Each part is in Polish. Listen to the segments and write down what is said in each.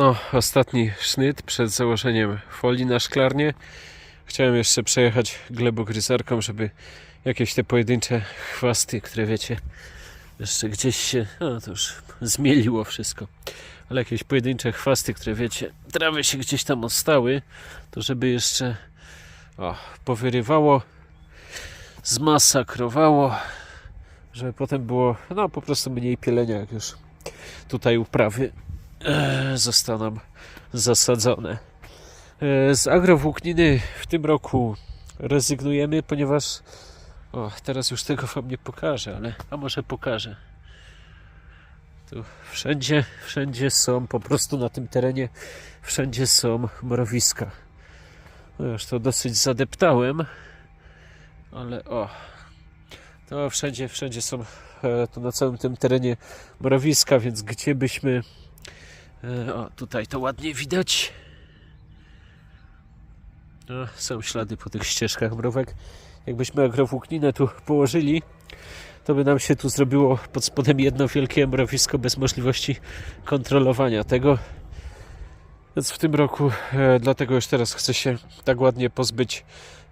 No, ostatni sznyt przed założeniem folii na szklarnię. Chciałem jeszcze przejechać glebogryzarką, żeby jakieś te pojedyncze chwasty, które wiecie, jeszcze gdzieś się, no to już zmieliło wszystko, ale jakieś pojedyncze chwasty, które wiecie, trawy się gdzieś tam odstały, to żeby jeszcze o, powyrywało, zmasakrowało, żeby potem było, no po prostu mniej pielenia, jak już tutaj uprawy zostaną zasadzone. E, Z agrowłókniny w tym roku rezygnujemy, ponieważ o, teraz już tego wam nie pokażę, ale a może pokażę. Tu wszędzie, wszędzie są, po prostu na tym terenie wszędzie są mrowiska. No już to dosyć zadeptałem, ale o, to wszędzie, wszędzie są, e, tu na całym tym terenie mrowiska, więc gdzie byśmy, o tutaj to ładnie widać. Są ślady po tych ścieżkach mrówek. Jakbyśmy agrowłókninę tu położyli, to by nam się tu zrobiło pod spodem jedno wielkie mrowisko bez możliwości kontrolowania tego. Więc w tym roku, e, dlatego już teraz chcę się tak ładnie pozbyć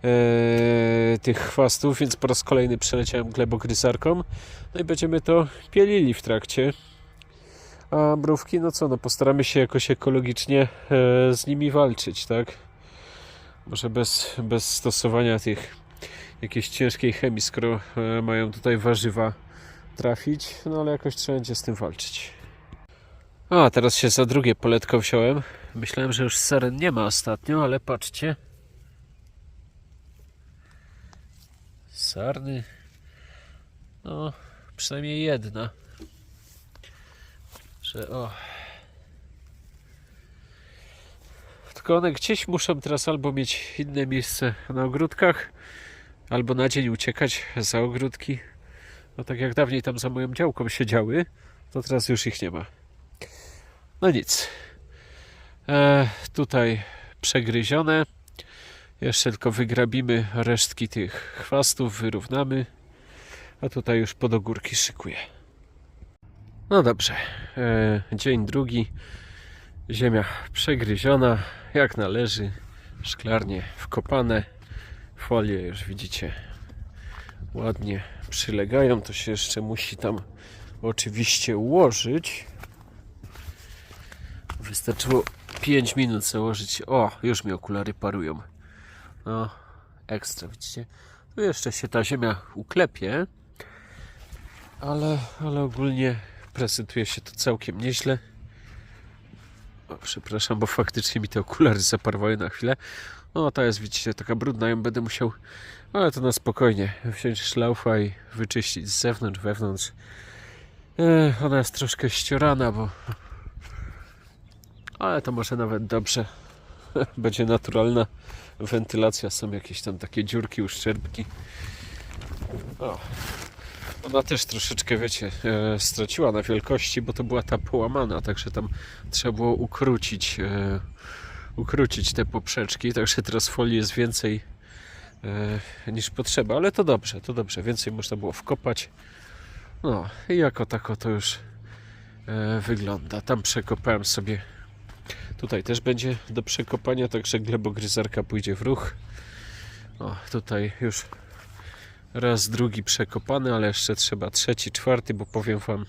e, tych chwastów, więc po raz kolejny przeleciałem glebogryzarką. No i będziemy to pielili w trakcie. A mrówki, no co, no postaramy się jakoś ekologicznie e, z nimi walczyć, tak? Może bez, bez stosowania tych jakiejś ciężkiej chemii, skoro e, mają tutaj warzywa trafić, no ale jakoś trzeba będzie z tym walczyć. A, teraz się za drugie poletko wziąłem. Myślałem, że już saren nie ma ostatnio, ale patrzcie. Sarny. No, przynajmniej jedna. Że o. Tylko one gdzieś muszą teraz albo mieć inne miejsce na ogródkach, albo na dzień uciekać za ogródki. No tak jak dawniej tam za moją działką siedziały, to teraz już ich nie ma. No nic. E, tutaj przegryzione. Jeszcze tylko wygrabimy resztki tych chwastów, wyrównamy. A tutaj już pod ogórki szykuję. No dobrze. E, dzień drugi. Ziemia przegryziona, jak należy. Szklarnie wkopane. Folie już widzicie ładnie przylegają. To się jeszcze musi tam oczywiście ułożyć. Wystarczyło 5 minut założyć. O, już mi okulary parują. No, ekstra, widzicie? Tu jeszcze się ta ziemia uklepie, ale, ale ogólnie prezentuje się to całkiem nieźle. O, przepraszam, bo faktycznie mi te okulary zaparowały na chwilę. No, ta jest, widzicie, taka brudna, ją będę musiał, ale to na spokojnie, wziąć szlaufa i wyczyścić z zewnątrz, wewnątrz. E, ona jest troszkę ściorana, bo ale to może nawet dobrze. Będzie naturalna wentylacja. Są jakieś tam takie dziurki, uszczerbki. O. Ona też troszeczkę, wiecie, e, straciła na wielkości, bo to była ta połamana, także tam trzeba było ukrócić, e, ukrócić te poprzeczki, także teraz folii jest więcej e, niż potrzeba, ale to dobrze, to dobrze, więcej można było wkopać. No i jako tako to już e, wygląda. Tam przekopałem sobie Tutaj też będzie do przekopania, także glebogryzarka pójdzie w ruch. O, tutaj już raz, drugi przekopany, ale jeszcze trzeba trzeci, czwarty, bo powiem Wam,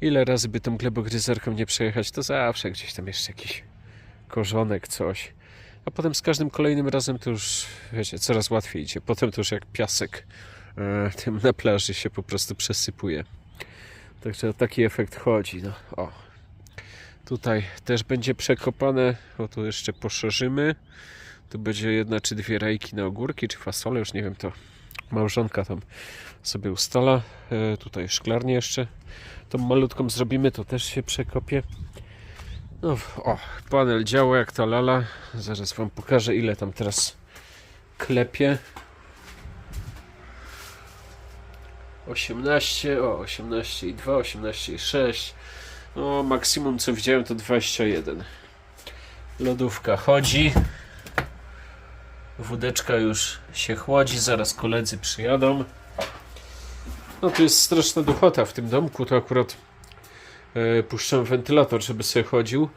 ile razy by tą glebogryzarką nie przejechać, to zawsze gdzieś tam jeszcze jakiś korzonek, coś. A potem z każdym kolejnym razem to już, wiecie, coraz łatwiej idzie. Potem to już jak piasek e, tym na plaży się po prostu przesypuje. Także taki efekt chodzi. No. O, Tutaj też będzie przekopane, o tu jeszcze poszerzymy. Tu będzie jedna czy dwie rajki na ogórki, czy fasole, już nie wiem, to małżonka tam sobie ustala. E, tutaj szklarnię jeszcze tą malutką zrobimy, to też się przekopie. No, o, panel działa jak ta lala. Zaraz Wam pokażę, ile tam teraz klepie. 18, o 18,2, 18,6 no, maksimum co widziałem to 21. Lodówka chodzi. Wódeczka już się chłodzi, zaraz koledzy przyjadą. No tu jest straszna duchota w tym domku, to akurat e, puszczam wentylator, żeby sobie chodził.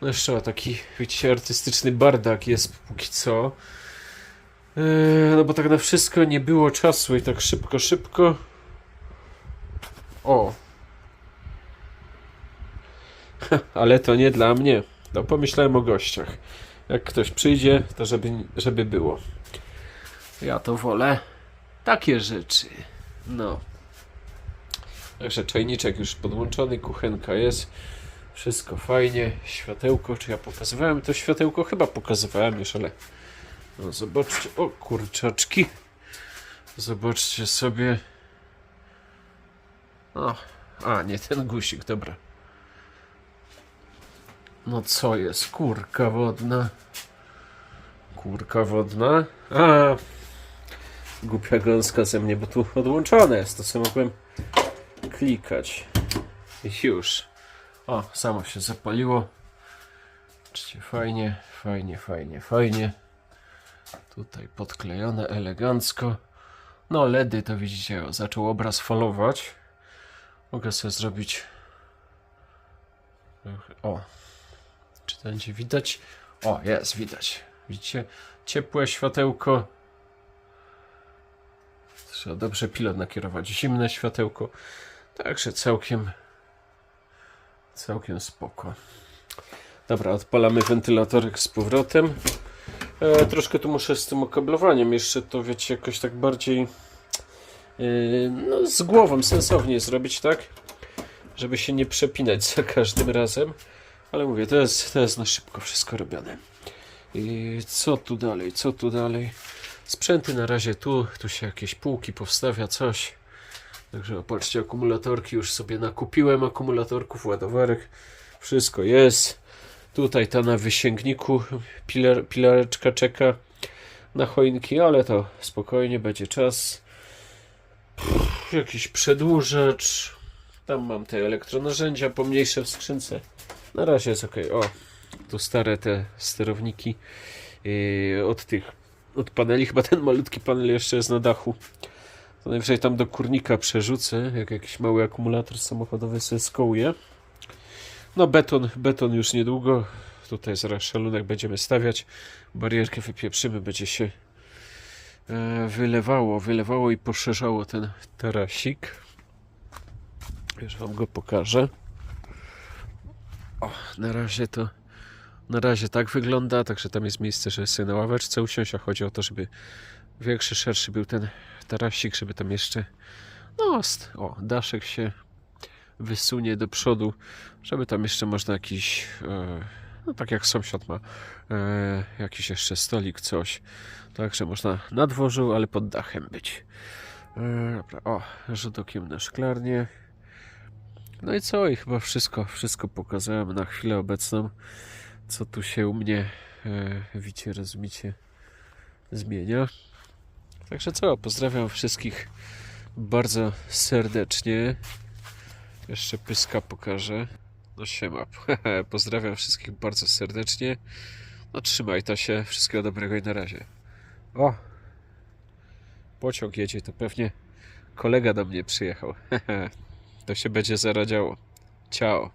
No jeszcze taki, widzicie, artystyczny bardak jest póki co. Eee, no bo tak na wszystko nie było czasu i tak szybko, szybko. O. Ale to nie dla mnie. No pomyślałem o gościach. Jak ktoś przyjdzie, to żeby, żeby było. Ja to wolę takie rzeczy. No. Także czajniczek już podłączony, kuchenka jest. Wszystko fajnie. Światełko, czy ja pokazywałem to światełko? Chyba pokazywałem już, ale... No zobaczcie, o kurczaczki. Zobaczcie sobie. O, a nie ten guzik, dobra. No co jest? Kurka wodna. Kurka wodna. A, głupia gąska ze mnie, bo tu odłączone jest. To co mogłem klikać. I już. O, samo się zapaliło. Patrzcie, fajnie, fajnie, fajnie, fajnie. Tutaj podklejone elegancko. No, LEDy to widzicie, o, zaczął obraz falować. Mogę sobie zrobić. O, czy to będzie widać? O, jest, widać. Widzicie? Ciepłe światełko. Trzeba dobrze pilot nakierować. Zimne światełko. Także całkiem całkiem spoko. Dobra, odpalamy wentylatorek z powrotem. E, troszkę tu muszę z tym okablowaniem jeszcze to wiecie jakoś tak bardziej e, no, z głową sensownie zrobić, tak? Żeby się nie przepinać za każdym razem. Ale mówię, to jest, to jest na szybko wszystko robione. I co tu dalej? Co tu dalej? Sprzęty na razie tu, tu się jakieś półki powstawia, coś. Także patrzcie, akumulatorki już sobie nakupiłem, akumulatorków, ładowarek, wszystko jest. Tutaj ta na wysięgniku pilar, pilareczka czeka na choinki, ale to spokojnie, będzie czas. Pff, jakiś przedłużacz. Tam mam te elektronarzędzia pomniejsze w skrzynce. Na razie jest ok. O, tu stare te sterowniki yy, od tych, od paneli. Chyba ten malutki panel jeszcze jest na dachu. To najwyżej tam do kurnika przerzucę, jak jakiś mały akumulator samochodowy sobie skołuję. No beton, beton już niedługo. Tutaj zaraz szalunek będziemy stawiać. Barierkę wypieprzymy, będzie się e, wylewało, wylewało i poszerzało ten tarasik. Już wam go pokażę. O, na razie to na razie tak wygląda, także tam jest miejsce, żeby sobie na ławeczce usiąść, a chodzi o to, żeby większy, szerszy był ten tarasik, żeby tam jeszcze no, o, daszek się wysunie do przodu, żeby tam jeszcze można jakiś e, no tak jak sąsiad ma e, jakiś jeszcze stolik, coś także można na dworzu, ale pod dachem być. E, dobra, o, rzut okiem na szklarnię no i co, i chyba wszystko, wszystko pokazałem na chwilę obecną, co tu się u mnie e, wicie, rozumicie zmienia Także co, pozdrawiam wszystkich bardzo serdecznie. Jeszcze pyska pokażę. No siema. pozdrawiam wszystkich bardzo serdecznie. No trzymaj to się. Wszystkiego dobrego i na razie. O! Pociąg jedzie, to pewnie kolega do mnie przyjechał. to się będzie zaradziało. Ciao.